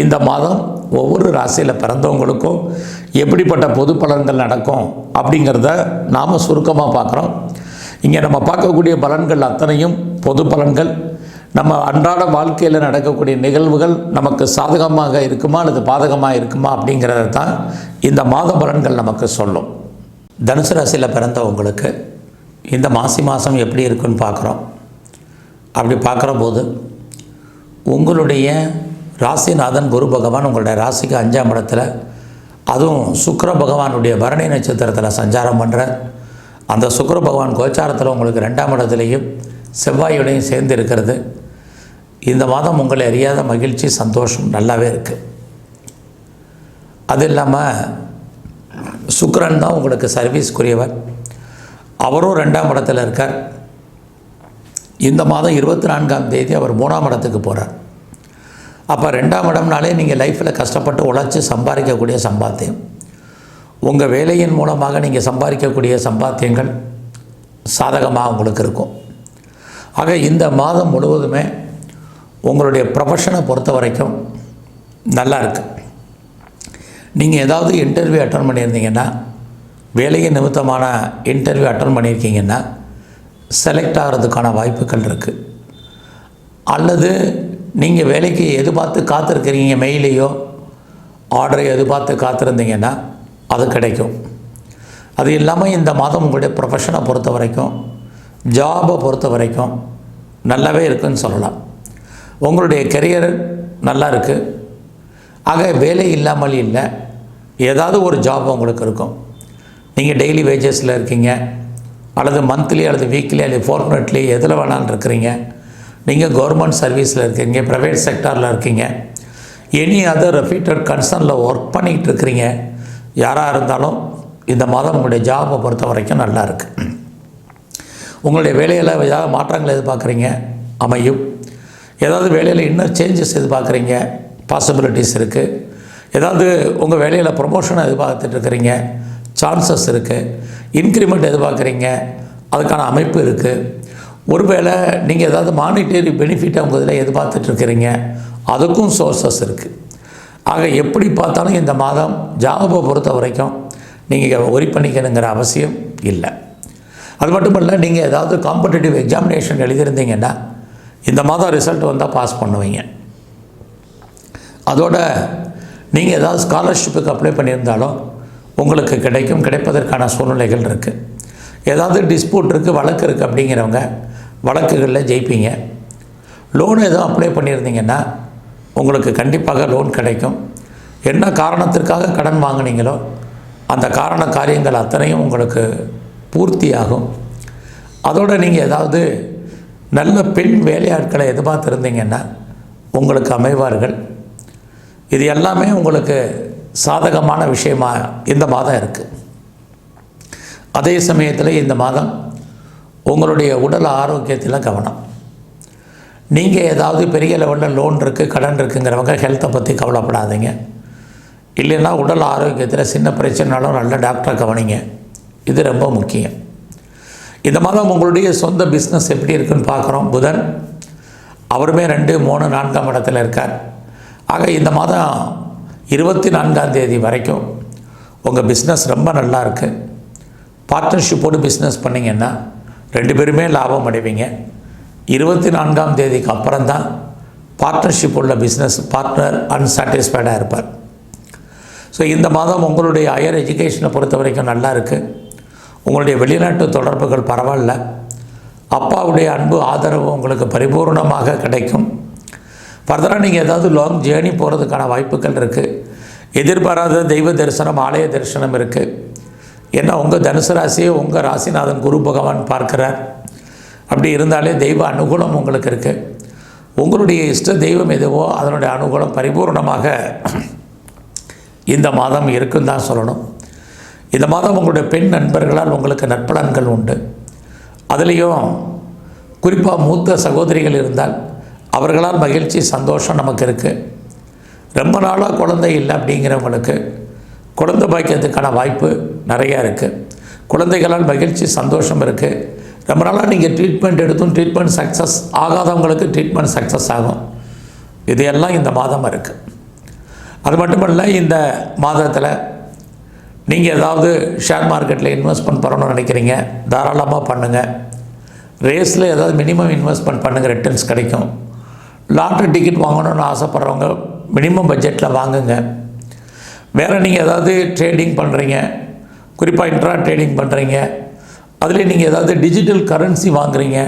இந்த மாதம் ஒவ்வொரு ராசியில் பிறந்தவங்களுக்கும் எப்படிப்பட்ட பொது பலன்கள் நடக்கும் அப்படிங்கிறத நாம் சுருக்கமாக பார்க்குறோம். இங்கே நம்ம பார்க்கக்கூடிய பலன்கள் அத்தனையும் பொது பலன்கள். நம்ம அன்றாட வாழ்க்கையில் நடக்கக்கூடிய நிகழ்வுகள் நமக்கு சாதகமாக இருக்குமா அல்லது பாதகமாக இருக்குமா அப்படிங்கிறத தான் இந்த மாத பலன்கள் நமக்கு சொல்லும். தனுசு ராசியில் பிறந்தவங்களுக்கு இந்த மாசி மாதம் எப்படி இருக்குன்னு பார்க்குறோம். அப்படி பார்க்குற போது உங்களுடைய ராசிநாதன் குரு பகவான் உங்களுடைய ராசிக்கு அஞ்சாம் இடத்துல அதுவும் சுக்கர பகவானுடைய பரணி நட்சத்திரத்தில் சஞ்சாரம் பண்ணுற அந்த சுக்கர பகவான் கோச்சாரத்தில் உங்களுக்கு ரெண்டாம் இடத்துலையும் செவ்வாயோடையும் சேர்ந்து இருக்கிறது. இந்த மாதம் உங்களை அறியாத மகிழ்ச்சி சந்தோஷம் நல்லாவே இருக்குது அது இல்லாமல் சுக்கரன் தான் உங்களுக்கு சர்வீஸ்க்குரியவர். அவரும் ரெண்டாம் இடத்துல இருக்கார். இந்த மாதம் இருபத்தி நான்காம் தேதி அவர் மூணாம் இடத்துக்கு போகிறார் அப்போ ரெண்டாம் இடம்னாலே நீங்கள் லைஃப்பில் கஷ்டப்பட்டு உழைச்சி சம்பாதிக்கக்கூடிய சம்பாத்தியம். உங்கள் வேலையின் மூலமாக நீங்கள் சம்பாதிக்கக்கூடிய சம்பாத்தியங்கள் சாதகமாக உங்களுக்கு இருக்கும். ஆக இந்த மாதம் முழுவதுமே உங்களுடைய ப்ரொஃபஷனை பொறுத்த வரைக்கும் நல்லா இருக்குது நீங்கள் ஏதாவது இன்டர்வியூ அட்டன் பண்ணியிருந்தீங்கன்னா வேலையின் நிமித்தமான இன்டர்வியூ அட்டன் பண்ணியிருக்கீங்கன்னா செலக்ட் ஆகிறதுக்கான வாய்ப்புகள் இருக்குது அல்லது நீங்கள் வேலைக்கு எதிர்பார்த்து காத்திருக்கிறீங்க மெயிலையோ ஆர்டரை எதிர்பார்த்து காத்திருந்தீங்கன்னா அது கிடைக்கும். அது இல்லாமல் இந்த மாதம் உங்களுடைய ப்ரொஃபஷனை பொறுத்த வரைக்கும் ஜாபை பொறுத்த வரைக்கும் நல்லாவே இருக்குன்னு சொல்லலாம். உங்களுடைய கெரியர் நல்லா இருக்குது ஆக வேலை இல்லாமல் இல்லை ஏதாவது ஒரு ஜாப் உங்களுக்கு இருக்கும். நீங்கள் டெய்லி வேஜஸில் இருக்கீங்க அல்லது மந்த்லி அல்லது வீக்லி அல்லது ஃபோர்ட்நெட்லி எதில் வேணாலும் இருக்கிறீங்க. நீங்கள் கவர்மெண்ட் சர்வீஸில் இருக்கீங்க ப்ரைவேட் செக்டாரில் இருக்கீங்க. எனி அதர் ரெஃபீட்டட் கன்சர்னில் ஒர்க் பண்ணிக்கிட்டு இருக்கிறீங்க. யாராக இருந்தாலும் இந்த மாதம் உங்களுடைய ஜாபை பொறுத்த வரைக்கும் நல்லா இருக்குது உங்களுடைய வேலையில் ஏதாவது மாற்றங்கள் எதிர்பார்க்குறீங்க? அமையும். ஏதாவது வேலையில் இன்னும் சேஞ்சஸ் எதிர்பார்க்குறீங்க? பாசிபிலிட்டிஸ் இருக்குது ஏதாவது உங்கள் வேலையில் ப்ரொமோஷன் எதிர்பார்த்துட்ருக்கிறீங்க சான்சஸ் இருக்குது இன்க்ரிமெண்ட் எதிர்பார்க்குறீங்க? அதுக்கான அமைப்பு இருக்குது ஒருவேளை நீங்கள் ஏதாவது மானிட்டரி பெனிஃபிட் அவங்க இதில் எதிர்பார்த்துட்ருக்கிறீங்க அதுக்கும் சோர்சஸ் இருக்குது ஆக எப்படி பார்த்தாலும் இந்த மாதம் ஜாபை பொறுத்த வரைக்கும் நீங்கள் ஒரி பண்ணிக்கணுங்கிற அவசியம் இல்லை. அது மட்டும் இல்லை நீங்கள் ஏதாவது காம்படிட்டிவ் எக்ஸாமினேஷன் எழுதியிருந்தீங்கன்னா இந்த மாதம் ரிசல்ட் வந்தால் பாஸ் பண்ணுவீங்க. அதோட நீங்கள் ஏதாவது ஸ்காலர்ஷிப்புக்கு அப்ளை பண்ணியிருந்தாலும் உங்களுக்கு கிடைக்கும் கிடைப்பதற்கான சூழ்நிலைகள் இருக்குது ஏதாவது டிஸ்பியூட் இருக்குது வழக்கு இருக்குது அப்படிங்கிறவங்க வழக்குகளில் ஜெயிப்பீங்க. லோன் எதுவும் அப்ளை பண்ணியிருந்தீங்கன்னா உங்களுக்கு கண்டிப்பாக லோன் கிடைக்கும். என்ன காரணத்திற்காக கடன் வாங்குனீங்களோ அந்த காரண காரியங்கள் அத்தனையும் உங்களுக்கு பூர்த்தியாகும். அதோடு நீங்கள் ஏதாவது நல்ல பெண் வேலையாட்களை எதிர்பார்த்துருந்தீங்கன்னா உங்களுக்கு அமைவார்கள். இது எல்லாமே உங்களுக்கு சாதகமான விஷயமா இந்த மாதம் இருக்குது அதே சமயத்தில் இந்த மாதம் உங்களுடைய உடல் ஆரோக்கியத்தில் கவனம். நீங்கள் ஏதாவது பெரிய லெவலில் லோன் இருக்குது கடன் இருக்குங்கிறவங்க ஹெல்த்தை பற்றி கவலைப்படாதீங்க. இல்லைன்னா உடல் ஆரோக்கியத்தில் சின்ன பிரச்சனைனாலும் நல்ல டாக்டரை கவனிங்க. இது ரொம்ப முக்கியம். இந்த மாதம் உங்களுடைய சொந்த பிஸ்னஸ் எப்படி இருக்குன்னு பார்க்குறோம். புதன் அவருமே ரெண்டு மூணு நான்காம் இடத்துல இருக்கார். ஆக இந்த மாதம் இருபத்தி நான்காம் தேதி வரைக்கும் உங்கள் பிஸ்னஸ் ரொம்ப நல்லா இருக்குது பார்ட்னர்ஷிப்போடு பிஸ்னஸ் பண்ணிங்கன்னா ரெண்டு பேருமே லாபம் அடைவீங்க. இருபத்தி நான்காம் தேதிக்கு அப்புறம் தான் பார்ட்னர்ஷிப் உள்ள பிஸ்னஸ் பார்ட்னர் அன்சாட்டிஸ்ஃபைடாக இருப்பார். ஸோ இந்த மாதம் உங்களுடைய ஹையர் எஜுகேஷனை பொறுத்த வரைக்கும் நல்லா இருக்குது உங்களுடைய வெளிநாட்டு தொடர்புகள் பரவாயில்ல. அப்பாவுடைய அன்பு ஆதரவு உங்களுக்கு பரிபூர்ணமாக கிடைக்கும். ஃபர்தராக நீங்கள் ஏதாவது லாங் ஜேர்னி போகிறதுக்கான வாய்ப்புகள் இருக்குது எதிர்பாராத தெய்வ தரிசனம் ஆலய தரிசனம் இருக்குது ஏன்னா உங்கள் தனுசு ராசியை உங்கள் ராசிநாதன் குரு பகவான் பார்க்குறார். அப்படி இருந்தாலே தெய்வ அனுகூலம் உங்களுக்கு இருக்குது உங்களுடைய இஷ்ட தெய்வம் எதுவோ அதனுடைய அனுகூலம் பரிபூர்ணமாக இந்த மாதம் இருக்குன்னு தான் சொல்லணும். இந்த மாதம் உங்களுடைய பெண் நண்பர்களால் உங்களுக்கு நற்பலன்கள் உண்டு. அதுலேயும் குறிப்பாக மூத்த சகோதரிகள் இருந்தால் அவர்களால் மகிழ்ச்சி சந்தோஷம் நமக்கு இருக்குது ரொம்ப நாளாக குழந்தை இல்லை அப்படிங்கிறவங்களுக்கு குழந்தை பாக்கியத்துக்கான வாய்ப்பு நிறையா இருக்குது குழந்தைகளால் மகிழ்ச்சி சந்தோஷம் இருக்குது ரொம்ப நாளாக நீங்கள் ட்ரீட்மெண்ட் எடுத்தும் ட்ரீட்மெண்ட் சக்ஸஸ் ஆகாதவங்களுக்கு ட்ரீட்மெண்ட் சக்ஸஸ் ஆகும். இது எல்லாம் இந்த மாதம் இருக்குது அது மட்டுமல்ல இந்த மாதத்தில் நீங்கள் ஏதாவது ஷேர் மார்க்கெட்டில் இன்வெஸ்ட்மெண்ட் பண்ணணும்னு நினைக்கிறீங்க தாராளமாக பண்ணுங்கள் ரேஸில் ஏதாவது மினிமம் இன்வெஸ்ட்மெண்ட் பண்ணுங்கள் ரிட்டர்ன்ஸ் கிடைக்கும். லாட்ரி டிக்கெட் வாங்கணும்னு ஆசைப்பட்றவங்க மினிமம் பட்ஜெட்டில் வாங்குங்க. வேறு நீங்கள் ஏதாவது ட்ரேடிங் பண்ணுறீங்க குறிப்பாக இன்ட்ரா ட்ரேடிங் பண்ணுறீங்க அதுலேயும் நீங்கள் ஏதாவது டிஜிட்டல் கரன்சி வாங்குறீங்க.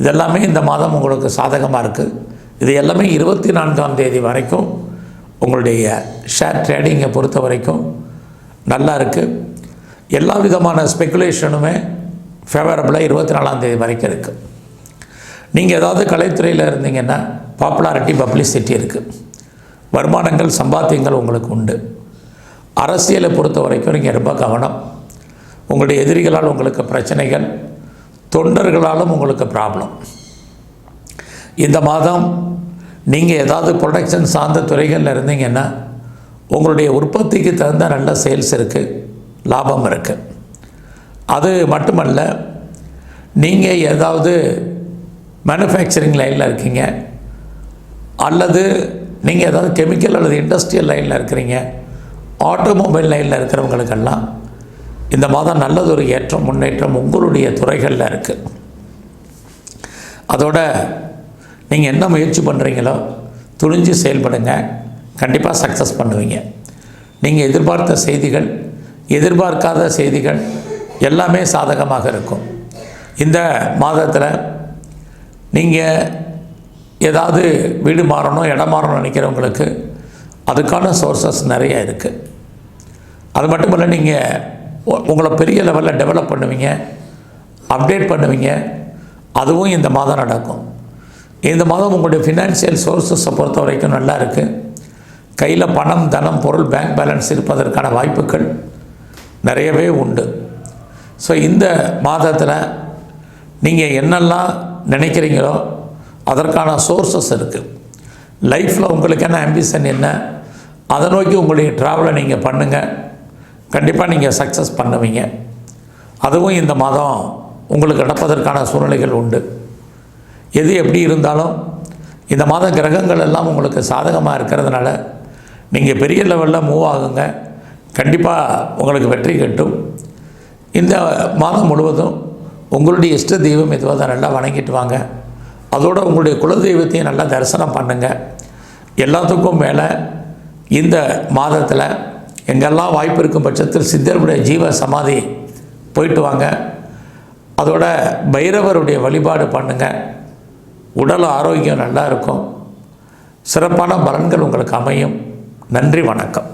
இதெல்லாமே இந்த மாதம் உங்களுக்கு சாதகமாக இருக்குது இது எல்லாமே இருபத்தி நான்காம் தேதி வரைக்கும் உங்களுடைய ஷேர் ட்ரேடிங்கை பொறுத்த வரைக்கும் நல்லா இருக்குது எல்லா விதமான ஸ்பெக்குலேஷனுமே ஃபேவரபுளாக இருபத்தி நாலாம் தேதி வரைக்கும் இருக்குது நீங்கள் ஏதாவது கலைத்துறையில் இருந்தீங்கன்னா பாப்புலாரிட்டி பப்ளிசிட்டி இருக்குது வருமானங்கள் சம்பாத்தியங்கள் உங்களுக்கு உண்டு. அரசியலை பொறுத்த வரைக்கும் நீங்கள் ரொம்ப கவனம். உங்களுடைய எதிரிகளால் உங்களுக்கு பிரச்சனைகள் தொண்டர்களாலும் உங்களுக்கு ப்ராப்ளம் இந்த மாதம் நீங்கள் ஏதாவது ப்ரொடக்ஷன் சார்ந்த துறைகளில் இருந்தீங்கன்னா உங்களுடைய உற்பத்திக்கு தகுந்த நல்ல சேல்ஸ் இருக்குது லாபம் இருக்குது அது மட்டுமல்ல நீங்கள் ஏதாவது மேனுஃபேக்சரிங் லைனில் இருக்கீங்க அல்லது நீங்கள் ஏதாவது கெமிக்கல் அல்லது இண்டஸ்ட்ரியல் லைனில் இருக்கிறீங்க ஆட்டோமொபைல் லைனில் இருக்கிறவங்களுக்கெல்லாம் இந்த மாதம் நல்லதொரு ஏற்றம் முன்னேற்றம் உங்களுடைய துறைகளில் இருக்குது அதோட நீங்கள் என்ன முயற்சி பண்ணுறீங்களோ துணிஞ்சு செயல்படுங்க. கண்டிப்பாக சக்ஸஸ் பண்ணுவீங்க. நீங்கள் எதிர்பார்த்த செய்திகள் எதிர்பார்க்காத செய்திகள் எல்லாமே சாதகமாக இருக்கும். இந்த மாதத்தில் நீங்கள் ஏதாவது வீடு மாறணும் இடம் மாறணும் நினைக்கிறவங்களுக்கு அதுக்கான சோர்சஸ் நிறைய இருக்குது அது மட்டும் இல்லை நீங்கள் உ- உங்களை பெரிய லெவலில் டெவலப் பண்ணுவீங்க அப்டேட் பண்ணுவீங்க. அதுவும் இந்த மாதம் நடக்கும். இந்த மாதம் உங்களுடைய ஃபினான்ஷியல் சோர்ஸஸை பொறுத்த வரைக்கும் நல்லா இருக்குது கையில் பணம் தனம் பொருள் பேங்க் பேலன்ஸ் இருப்பதற்கான வாய்ப்புகள் நிறையவே உண்டு. ஸோ இந்த மாதத்தில் நீங்கள் என்னெல்லாம் நினைக்கிறீங்களோ அதற்கான சோர்ஸஸ் இருக்குது லைஃப்பில் உங்களுக்கு என்ன ஆம்பிஷன் என்ன அதை நோக்கி உங்களுடைய ட்ராவலை நீங்கள் பண்ணுங்கள் கண்டிப்பாக நீங்கள் சக்ஸஸ் பண்ணுவீங்க. அதுவும் இந்த மாதம் உங்களுக்கு நடப்பதற்கான சூழ்நிலைகள் உண்டு. எது எப்படி இருந்தாலும் இந்த மாத கிரகங்கள் எல்லாம் உங்களுக்கு சாதகமாக இருக்கிறதுனால நீங்கள் பெரிய லெவலில் மூவ் ஆகுங்க. கண்டிப்பாக உங்களுக்கு வெற்றி கட்டும். இந்த மாதம் முழுவதும் உங்களுடைய இஷ்ட தெய்வம் எதுவாக தான் நல்லா வணங்கிட்டு வாங்க. அதோடு உங்களுடைய குலதெய்வத்தையும் நல்லா தரிசனம் பண்ணுங்கள் எல்லாத்துக்கும் மேலே இந்த மாதத்தில் எங்கெல்லாம் வாய்ப்பு இருக்கும் பட்சத்தில் சித்தருடைய ஜீவ சமாதி போயிட்டு வாங்க. அதோட பைரவருடைய வழிபாடு பண்ணுங்க. உடல் ஆரோக்கியம் நல்லா இருக்கும். சிறப்பான பலன்கள் உங்களுக்கு அமையும். நன்றி வணக்கம்.